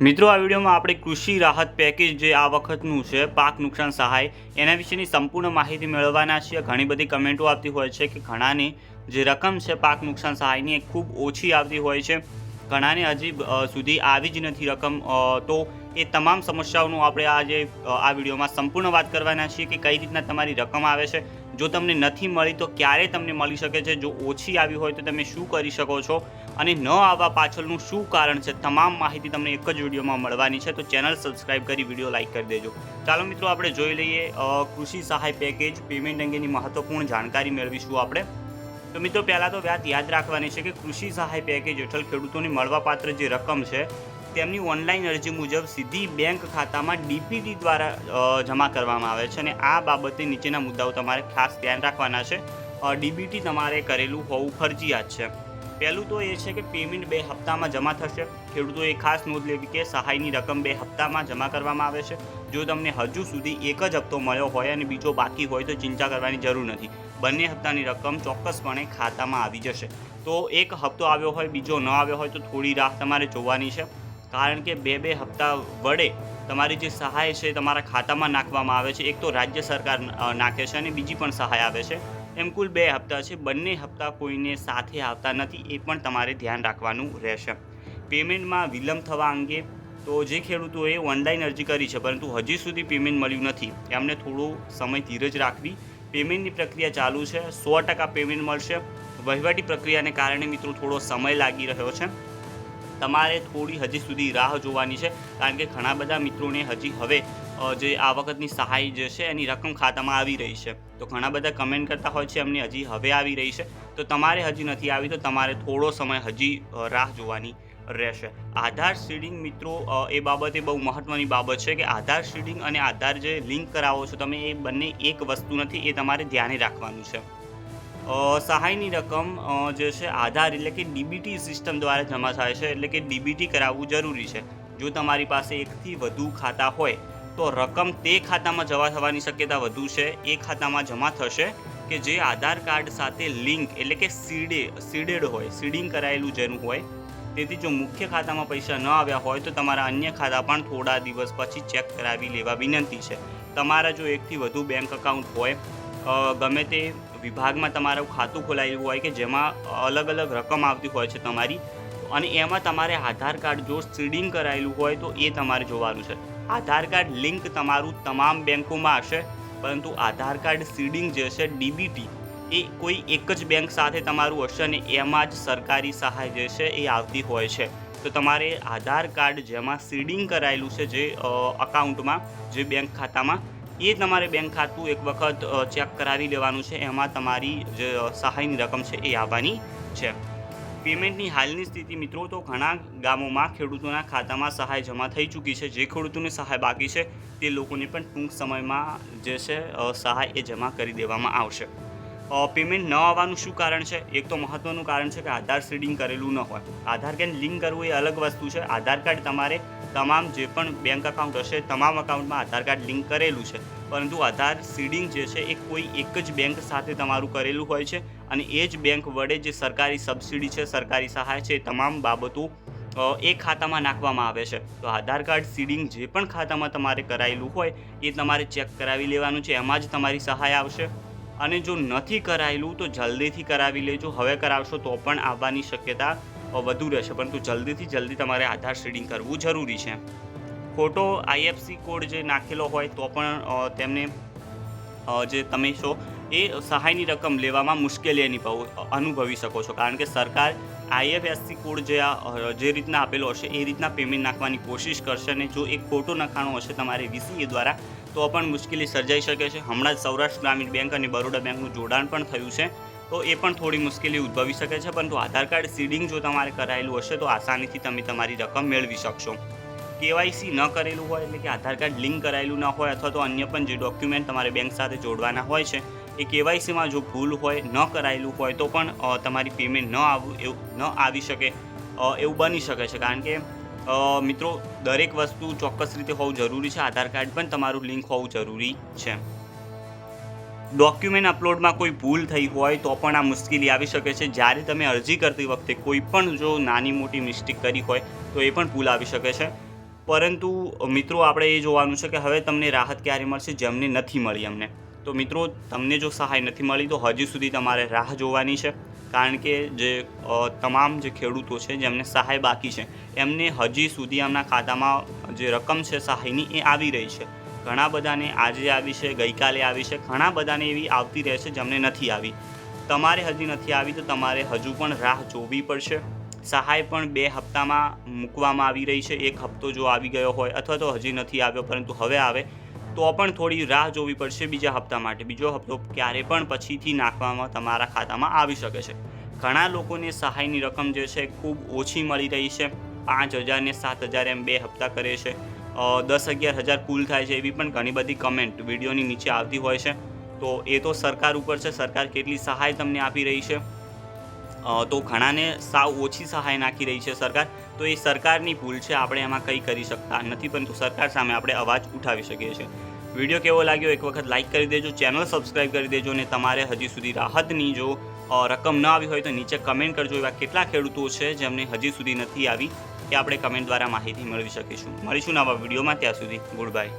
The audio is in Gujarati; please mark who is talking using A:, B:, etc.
A: મિત્રો, આ વિડીયોમાં આપણે કૃષિ રાહત પેકેજ જે આ વખતનું છે, પાક નુકસાન સહાય, એના વિશેની સંપૂર્ણ માહિતી મેળવવાના છીએ. ઘણી બધી કમેન્ટો આવતી હોય છે કે ઘણાની જે રકમ છે, પાક નુકસાન સહાયની એ ખૂબ ઓછી આવતી હોય છે. ઘણાને હજી સુધી આવી જ નથી રકમ. તો એ તમામ સમસ્યાઓનું આપણે આજે આ વિડીયોમાં સંપૂર્ણ વાત કરવાના છીએ કે કઈ રીતના તમારી રકમ આવે છે જો તમને નથી મળી, તો ક્યારે તમને મળી શકે છે? જો ઓછી આવી હોય, તો તમે શું કરી શકો છો? અને ન આવવા પાછળનું શું કારણ છે? તમામ માહિતી તમને એક જ વિડીયોમાં મળવાની છે. તો ચેનલ સબસ્ક્રાઇબ કરી વીડિયો લાઇક કરી દેજો. ચાલો મિત્રો, આપણે જોઈ લઈએ કૃષિ સહાય પેકેજ પેમેન્ટ અંગેની મહત્વપૂર્ણ જાણકારી મેળવીશું આપણે. તો મિત્રો, પહેલાં તો વાત યાદ રાખવાની છે કે કૃષિ સહાય પેકેજ હેઠળ ખેડૂતોને મળવાપાત્ર જે રકમ છે તેમની ઓનલાઈન અરજી મુજબ સીધી બેંક ખાતામાં ડીપીટી દ્વારા જમા કરવામાં આવે છે અને આ બાબતે નીચેના મુદ્દાઓ તમારે ખાસ ધ્યાન રાખવાના છે. ડીબીટી તમારે કરેલું હોવું ફરજિયાત છે. પહેલું તો એ છે કે પેમેન્ટ બે હપ્તામાં જમા થશે. ખેડૂતોએ ખાસ નોંધ લેવી કે સહાયની રકમ બે હપ્તામાં જમા કરવામાં આવે છે. જો તમને હજુ સુધી એક જ હપ્તો મળ્યો હોય અને બીજો બાકી હોય તો ચિંતા કરવાની જરૂર નથી. બંને હપ્તાની રકમ ચોક્કસપણે ખાતામાં આવી જશે. તો એક હપ્તો આવ્યો હોય, બીજો ન આવ્યો હોય તો થોડી રાહ તમારે જોવાની છે. કારણ કે બે બે હપ્તા વડે તમારી જે સહાય છે તમારા ખાતામાં નાખવામાં આવે છે. એક તો રાજ્ય સરકાર નાખે છે અને બીજી પણ સહાય આવે છે. એમ કુલ બે હપ્તા છે. બંને હપ્તા કોઈને સાથે આવતા નથી એ પણ તમારે ધ્યાન રાખવાનું રહેશે. પેમેન્ટમાં વિલંબ થવા અંગે તો જે ખેડૂતોએ ઓનલાઈન અરજી કરી છે, પરંતુ હજી સુધી પેમેન્ટ મળ્યું નથી. એમને થોડો સમય ધીરજ રાખવી. પેમેન્ટની પ્રક્રિયા ચાલુ છે. સો ટકા પેમેન્ટ મળશે. વહીવટી પ્રક્રિયાને કારણે મિત્રો થોડો સમય લાગી રહ્યો છે. તમારે થોડી હજી સુધી રાહ જોવાની છે, કારણ કે ઘણા બધા મિત્રોને હજી હવે જે આ વખતની સહાય જે છે એની રકમ ખાતામાં આવી રહી છે. તો ઘણા બધા કમેન્ટ કરતા હોય છે એમની હજી હવે આવી રહી છે. તો તમારે હજી નથી આવી, તો તમારે થોડો સમય હજી રાહ જોવાની રહેશે. આધાર સીડિંગ મિત્રો એ બાબતે બહુ મહત્ત્વની બાબત છે કે આધાર સીડિંગ અને આધાર જે લિંક કરાવો છો, તમે એ બંને એક વસ્તુ નથી, એ તમારે ધ્યાને રાખવાનું છે. સહાયની રકમ જે છે, આધાર એટલે કે ડીબીટી સિસ્ટમ દ્વારા જમા થાય છે, એટલે કે ડીબીટી કરાવવું જરૂરી છે. જો તમારી પાસે એકથી વધુ ખાતા હોય, તો રકમ તે ખાતામાં જમા થવાની શક્યતા વધુ છે. એ ખાતામાં જમા થશે કે જે આધાર કાર્ડ સાથે લિંક એટલે કે સીડે, સીડેડ હોય, સીડિંગ કરાયેલું જેનું હોય. તેથી જો મુખ્ય ખાતામાં પૈસા ન આવ્યા હોય, તો તમારા અન્ય ખાતા પણ થોડા દિવસ પછી ચેક કરાવી લેવા વિનંતી છે. તમારા જો એકથી વધુ બેંક એકાઉન્ટ હોય ગમે તે વિભાગમાં તમારું ખાતું ખોલાયેલું હોય કે જેમાં અલગ અલગ રકમ આવતી હોય છે તમારી, અને એમાં તમારે આધાર કાર્ડ જો સીડિંગ કરાયેલું હોય તો એ તમારે જોવાનું છે. આધાર કાર્ડ લિંક તમારું તમામ બેંકોમાં હશે, પરંતુ આધાર કાર્ડ સીડિંગ જે છે, ડીબીટી, એ કોઈ એક જ બેંક સાથે તમારું હશે અને એમાં જ સરકારી સહાય જે છે એ આવતી હોય છે. તો તમારે આધાર કાર્ડ જેમાં સીડિંગ કરાયેલું છે જે અકાઉન્ટમાં જે બેંક ખાતામાં એ તમારે બેંક ખાતું એક વખત ચેક કરાવી લેવાનું છે. એમાં તમારી જે સહાયની રકમ છે એ આવવાની છે. પેમેન્ટની હાલની સ્થિતિ મિત્રો, તો ઘણા ગામોમાં ખેડૂતોના ખાતામાં સહાય જમા થઈ ચૂકી છે. જે ખેડૂતોને સહાય બાકી છે, તે લોકોને પણ ટૂંક સમયમાં જે છે સહાય એ જમા કરી દેવામાં આવશે. પેમેન્ટ ન આવવાનું શું કારણ છે? એક તો મહત્ત્વનું કારણ છે કે આધાર સીડિંગ કરેલું ન હોય. આધાર કાર્ડ લિંક કરવું એ અલગ વસ્તુ છે. આધાર કાર્ડ તમારે તમામ જે પણ બેંક અકાઉન્ટ હશે, તમામ અકાઉન્ટમાં આધાર કાર્ડ લિંક કરેલું છે. પરંતુ આધાર સીડિંગ જે છે, એ કોઈ એક જ બેંક સાથે તમારું કરેલું હોય છે અને એ જ બેંક વડે જે સરકારી સબસિડી છે, સરકારી સહાય છે, એ તમામ બાબતો એ ખાતામાં નાખવામાં આવે છે. તો આધાર કાર્ડ સીડિંગ જે પણ ખાતામાં તમારે કરાયેલું હોય, એ તમારે ચેક કરાવી લેવાનું છે. એમાં જ તમારી સહાય આવશે. અને જો નથી કરાયેલું, તો જલ્દીથી કરાવી લેજો. હવે કરાવશો તો પણ આવવાની શક્યતા વધુ રહેશે પરંતુ જલ્દીથી જલ્દી તમારે આધાર સીડિંગ કરવું જરૂરી છે. ખોટો આઈએફસી કોડ જે નાખેલો હોય તો પણ તેમને જે તમે છો એ સહાયની રકમ લેવામાં મુશ્કેલી અનુભવ અનુભવી શકો છો. કારણ કે સરકાર આઈએફએસસી કોડ જે આ, જે રીતના આપેલો હશે એ રીતના પેમેન્ટ નાખવાની કોશિશ કરશે અને જો એક ખોટો નખાણો હશે તમારે વીસીએ દ્વારા તો પણ મુશ્કેલી સર્જાઈ શકે છે. હમણાં જ સૌરાષ્ટ્ર ગ્રામીણ બેંક અને બરોડા બેંકનું જોડાણ પણ થયું છે. તો એ પણ થોડી મુશ્કેલી ઉદ્ભવી શકે છે, પરંતુ આધાર કાર્ડ સીડિંગ જો તમારે કરાયેલું હશે તો આસાનીથી તમે તમારી રકમ મેળવી શકશો. કેવાયસી ન કરેલું હોય એટલે કે આધાર કાર્ડ લિંક કરાયેલું ન હોય અથવા તો અન્ય પણ જે ડોક્યુમેન્ટ તમારે બેંક સાથે જોડવાના હોય છે, એ કેવાયસીમાં જો ભૂલ હોય, ન કરાયેલું હોય તો પણ તમારી પેમેન્ટ ન આવવું એવું, ન આવી શકે એવું બની શકે છે. કારણ કે મિત્રો, દરેક વસ્તુ ચોક્કસ રીતે હોવું જરૂરી છે. આધાર કાર્ડ પણ તમારું લિંક હોવું જરૂરી છે. ડોક્યુમેન્ટ અપલોડમાં કોઈ ભૂલ થઈ હોય તો પણ આ મુશ્કેલી આવી શકે છે. જ્યારે તમે અરજી કરતી વખતે કોઈ પણ જો નાની મોટી મિસ્ટેક કરી હોય તો એ પણ ભૂલ આવી શકે છે. પરંતુ, મિત્રો, આપણે એ જોવાનું છે કે હવે તમને રાહત ક્યારે મળશે જેમને નથી મળી અમને. તો મિત્રો, તમને જો સહાય નથી મળી તો હજી સુધી તમારે રાહ જોવાની છે. કારણ કે જે તમામ જે ખેડૂતો છે જેમને સહાય બાકી છે એમને હજી સુધી એમના ખાતામાં જે રકમ છે સહાયની એ આવી રહી છે. ઘણા બધાને આજે આવી છે, ગઈકાલે આવી છે, ઘણા બધાને એવી આવતી રહેશે જેમને નથી આવી. તમારે હજી નથી આવી તો તમારે હજુ પણ રાહ જોવી પડશે. સહાય પણ બે હપ્તામાં મૂકવામાં આવી રહી છે. એક હપ્તો જો આવી ગયો હોય અથવા તો હજી નથી આવ્યો પરંતુ હવે આવે, તો પણ થોડી રાહ જોવી પડશે બીજા હપ્તા માટે. બીજો હપ્તો ક્યારે પણ પછીથી નાખવામાં તમારા ખાતામાં આવી શકે છે. ઘણા લોકોને સહાયની રકમ જે છે ખૂબ ઓછી મળી રહી છે. પાંચ હજાર ને સાત હજાર એમ બે હપ્તા કરે છે. દસ અગિયાર હજાર કુલ થાય છે એવી પણ ઘણી બધી કમેન્ટ વિડીયોની નીચે આવતી હોય છે. તો એ તો સરકાર ઉપર છે, સરકાર કેટલી સહાય તમને આપી રહી છે? તો ઘણાને સાવ ઓછી સહાય નાખી રહી છે સરકાર. તો એ સરકારની ભૂલ છે, આપણે એમાં કંઈ કરી શકતા નથી, પરંતુ સરકાર સામે આપણે અવાજ ઉઠાવી શકીએ છીએ. વીડિયો કેવો લાગ્યો? એક વખત લાઇક કરી દેજો ચેનલ સબસ્ક્રાઇબ કરી દેજો અને તમારે હજી સુધી રાહતની જો રકમ ન આવી હોય તો નીચે કમેન્ટ કરજો એવા કેટલા ખેડૂતો છે જેમને હજી સુધી નથી આવી. કે આપણે કમેન્ટ દ્વારા માહિતી મેળવી શકીશું. મળીશું નવા વિડીયોમાં. ત્યાં સુધી ગુડ બાય.